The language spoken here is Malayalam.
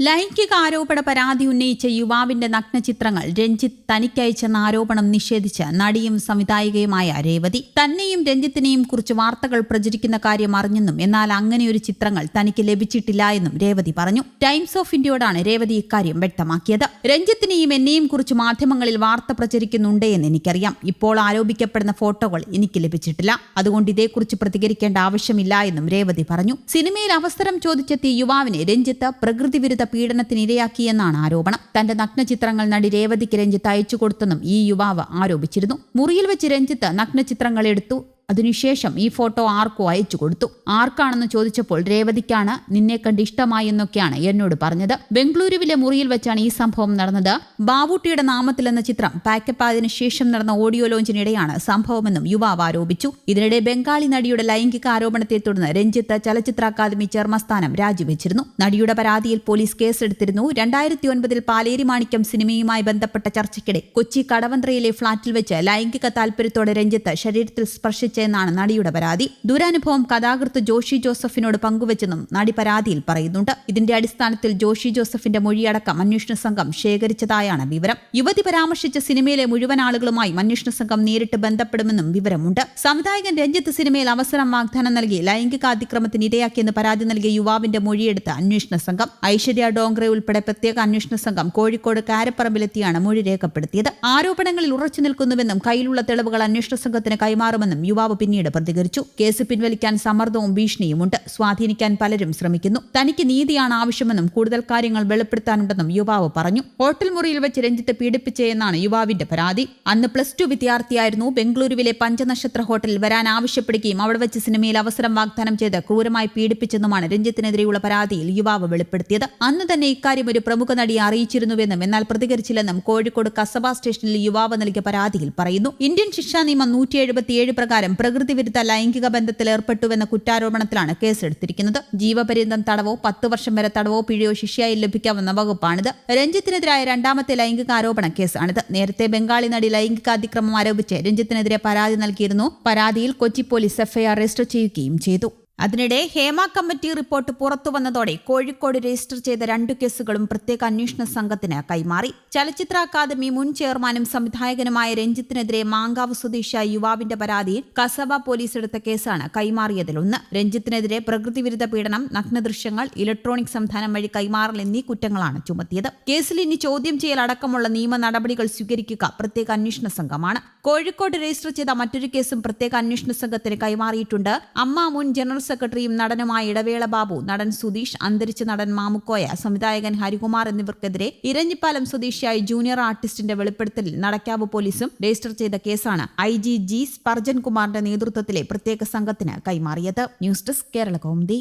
ലൈംഗിക ആരോപണ പരാതി ഉന്നയിച്ച യുവാവിന്റെ നഗ്നചിത്രങ്ങൾ രഞ്ജിത്ത് തനിക്കയച്ചെന്ന ആരോപണം നിഷേധിച്ച് നടിയും സംവിധായികയുമായ രേവതി. തന്നെയും രഞ്ജിത്തിനെയും കുറിച്ച് വാർത്തകൾ പ്രചരിക്കുന്ന കാര്യം അറിഞ്ഞെന്നും എന്നാൽ അങ്ങനെയൊരു ചിത്രങ്ങൾ തനിക്ക് ലഭിച്ചിട്ടില്ല എന്നും രേവതി പറഞ്ഞു. ടൈംസ് ഓഫ് ഇന്ത്യയോടാണ് രേവതി ഇക്കാര്യം വ്യക്തമാക്കിയത്. രഞ്ജിത്തിനെയും എന്നെയും കുറിച്ച് മാധ്യമങ്ങളിൽ വാർത്ത പ്രചരിക്കുന്നുണ്ടെന്ന് എനിക്കറിയാം. ഇപ്പോൾ ആരോപിക്കപ്പെടുന്ന ഫോട്ടോകൾ എനിക്ക് ലഭിച്ചിട്ടില്ല. അതുകൊണ്ട് ഇതേക്കുറിച്ച് പ്രതികരിക്കേണ്ട ആവശ്യമില്ല എന്നും രേവതി പറഞ്ഞു. സിനിമയിൽ അവസരം ചോദിച്ചെത്തിയ യുവാവിനെ രഞ്ജിത്ത് പ്രകൃതിവിരുദ്ധ പീഡനത്തിന് ഇരയാക്കിയെന്നാണ് ആരോപണം. തന്റെ നഗ്നചിത്രങ്ങൾ നടി രേവതിക്ക് രഞ്ജിത്ത് അയച്ചു കൊടുത്തെന്നും ഈ യുവാവ് ആരോപിച്ചിരുന്നു. മുറിയിൽ വെച്ച് രഞ്ജിത്ത് നഗ്നചിത്രങ്ങൾ എടുത്തു. അതിനുശേഷം ഈ ഫോട്ടോ ആർക്കോ അയച്ചു കൊടുത്തു. ആർക്കാണെന്ന് ചോദിച്ചപ്പോൾ രേവതിക്കാണ് നിന്നെ കണ്ട് ഇഷ്ടമായി എന്നൊക്കെയാണ് എന്നോട് പറഞ്ഞത്. ബംഗളൂരുവിലെ മുറിയിൽ വെച്ചാണ് ഈ സംഭവം നടന്നത്. ബാബുട്ടിയുടെ നാമത്തിൽ എന്ന ചിത്രം പാക്കപ്പ് ആയതിനു ശേഷം നടന്ന ഓഡിയോ ലോഞ്ചിനിടെയാണ് സംഭവമെന്നും യുവാവ് ആരോപിച്ചു. ഇതിനിടെ ബംഗാളി നടിയുടെ ലൈംഗിക ആരോപണത്തെ തുടർന്ന് രഞ്ജിത്ത് ചലച്ചിത്ര അക്കാദമി ചെയർമസ്ഥാനം രാജിവെച്ചിരുന്നു. നടിയുടെ പരാതിയിൽ പോലീസ് കേസെടുത്തിരുന്നു. രണ്ടായിരത്തി ഒൻപതിൽ പാലേരി മാണിക്യം സിനിമയുമായി ബന്ധപ്പെട്ട ചർച്ചയ്ക്കിടെ കൊച്ചി കടവന്ത്രയിലെ ഫ്ളാറ്റിൽ വെച്ച് ലൈംഗിക താൽപര്യത്തോടെ രഞ്ജിത്ത് ശരീരത്തിൽ സ്പർശിച്ചെന്നാണ് നടിയുടെ പരാതി. ദുരനുഭവം കഥാകൃത്ത് ജോഷി ജോസഫിനോട് പങ്കുവച്ചെന്നും നടി പരാതിയിൽ പറയുന്നുണ്ട്. ഇതിന്റെ അടിസ്ഥാനത്തിൽ ജോഷി ജോസഫിന്റെ മൊഴിയടക്കം അന്വേഷണ സംഘം ശേഖരിച്ചതായാണ് വിവരം. യുവതി പരാമർശിച്ച സിനിമയിലെ മുഴുവൻ ആളുകളുമായി അന്വേഷണ സംഘം നേരിട്ട് ബന്ധപ്പെടുമെന്നും വിവരമുണ്ട്. സംവിധായകൻ രഞ്ജിത്ത് സിനിമയിൽ അവസരം വാഗ്ദാനം നൽകി ലൈംഗികാതിക്രമത്തിന് ഇരയാക്കിയെന്ന് പരാതി നൽകിയ യുവാവിന്റെ മൊഴിയെടുത്ത അന്വേഷണ സംഘം. ഐശ്വര്യ ഡോങ്ക്രെ ഉൾപ്പെടെ പ്രത്യേക അന്വേഷണ സംഘം കോഴിക്കോട് കാരപ്പറമ്പിലെത്തിയാണ് മൊഴി രേഖപ്പെടുത്തിയത്. ആരോപണങ്ങളിൽ ഉറച്ചു നിൽക്കുന്നുവെന്നും കയ്യിലുള്ള തെളിവുകൾ അന്വേഷണ സംഘത്തിന് കൈമാറുമെന്നും യുവാവ് പിന്നീട് പ്രതികരിച്ചു. കേസ് പിൻവലിക്കാൻ സമ്മർദ്ദവും ഭീഷണിയുമുണ്ട്. സ്വാധീനിക്കാൻ പലരും ശ്രമിക്കുന്നു. തനിക്ക് നീതിയാണ് ആവശ്യമെന്നും കൂടുതൽ കാര്യങ്ങൾ വെളിപ്പെടുത്താനുണ്ടെന്നും യുവാവ് പറഞ്ഞു. ഹോട്ടൽ മുറിയിൽ വെച്ച് രഞ്ജിത്ത് പീഡിപ്പിച്ചെന്നാണ് യുവാവിന്റെ പരാതി. അന്ന് പ്ലസ് ടു വിദ്യാർത്ഥിയായിരുന്നു. ബംഗളൂരുവിലെ പഞ്ചനക്ഷത്ര ഹോട്ടലിൽ വരാൻ ആവശ്യപ്പെടുകയും അവിടെ വെച്ച് സിനിമയിൽ അവസരം വാഗ്ദാനം ചെയ്ത് ക്രൂരമായി പീഡിപ്പിച്ചെന്നുമാണ് രഞ്ജിത്തിനെതിരെയുള്ള പരാതിയിൽ യുവാവ് വെളിപ്പെടുത്തിയത്. അന്ന് തന്നെ ഇക്കാര്യം ഒരു പ്രമുഖ നടിയെ അറിയിച്ചിരുന്നുവെന്നും എന്നാൽ പ്രതികരിച്ചില്ലെന്നും കോഴിക്കോട് കസബ സ്റ്റേഷനിൽ യുവാവ് നൽകിയ പരാതിയിൽ പറയുന്നു. ഇന്ത്യൻ ശിക്ഷാ നിയമം നൂറ്റി എഴുപത്തിയേഴ് പ്രകാരം പ്രകൃതി വിരുദ്ധ ലൈംഗിക ബന്ധത്തിൽ ഏർപ്പെട്ടുവെന്ന കുറ്റാരോപണത്തിലാണ് കേസെടുത്തിരിക്കുന്നത്. ജീവപര്യന്തം തടവോ പത്ത് വർഷം വരെ തടവോ പിഴയോ ശിക്ഷയായി ലഭിക്കാവുന്ന വകുപ്പാണിത്. രഞ്ജിത്തിനെതിരായ രണ്ടാമത്തെ ലൈംഗിക ആരോപണ കേസാണിത്. നേരത്തെ ബംഗാളി നടി ലൈംഗിക അതിക്രമം ആരോപിച്ച് രഞ്ജിത്തിനെതിരെ പരാതി നൽകിയിരുന്നു. പരാതിയിൽ കൊച്ചി പോലീസ് എഫ്ഐആർ രജിസ്റ്റർ ചെയ്യുകയും ചെയ്തു. അതിനിടെ ഹേമ കമ്മിറ്റി റിപ്പോർട്ട് പുറത്തു വന്നതോടെ കോഴിക്കോട് രജിസ്റ്റർ ചെയ്ത രണ്ടു കേസുകളും പ്രത്യേക അന്വേഷണ സംഘത്തിന് കൈമാറി. ചലച്ചിത്ര അക്കാദമി മുൻ ചെയർമാനും സംവിധായകനുമായ രഞ്ജിത്തിനെതിരെ മാങ്കാവ് സ്വദേശിയായ യുവാവിന്റെ പരാതിയിൽ കസബ പോലീസ് എടുത്ത കേസാണ് കൈമാറിയതിലൊന്ന്. രഞ്ജിത്തിനെതിരെ പ്രകൃതിവിരുദ്ധ പീഡനം നഗ്നദൃശ്യങ്ങൾ ഇലക്ട്രോണിക് സംവിധാനം വഴി കൈമാറൽ എന്നീ കുറ്റങ്ങളാണ് ചുമത്തിയത്. കേസിൽ ഇനി ചോദ്യം ചെയ്യൽ അടക്കമുള്ള നിയമ നടപടികൾ സ്വീകരിക്കുക പ്രത്യേക അന്വേഷണ സംഘമാണ്. കോഴിക്കോട് രജിസ്റ്റർ ചെയ്ത മറ്റൊരു കേസും പ്രത്യേക അന്വേഷണ സംഘത്തിന് കൈമാറിയിട്ടുണ്ട്. അമ്മ മുൻ ജനറൽ സെക്രട്ടറിയും നടനുമായ ഇടവേള ബാബു നടൻ സുധീഷ് അന്തരിച്ച നടൻ മാമുക്കോയ സംവിധായകൻ ഹരികുമാർ എന്നിവർക്കെതിരെ ഇരഞ്ഞിപ്പാലം സ്വദേശിയായ ജൂനിയർ ആർട്ടിസ്റ്റിന്റെ വെളിപ്പെടുത്തലിൽ നടക്കാവ് പോലീസും രജിസ്റ്റർ ചെയ്ത കേസാണ് ഐ ജി ജി സ്പർജൻകുമാറിന്റെ നേതൃത്വത്തിലെ പ്രത്യേക സംഘത്തിന് കൈമാറിയത്. News desk Kerala Kaumudi.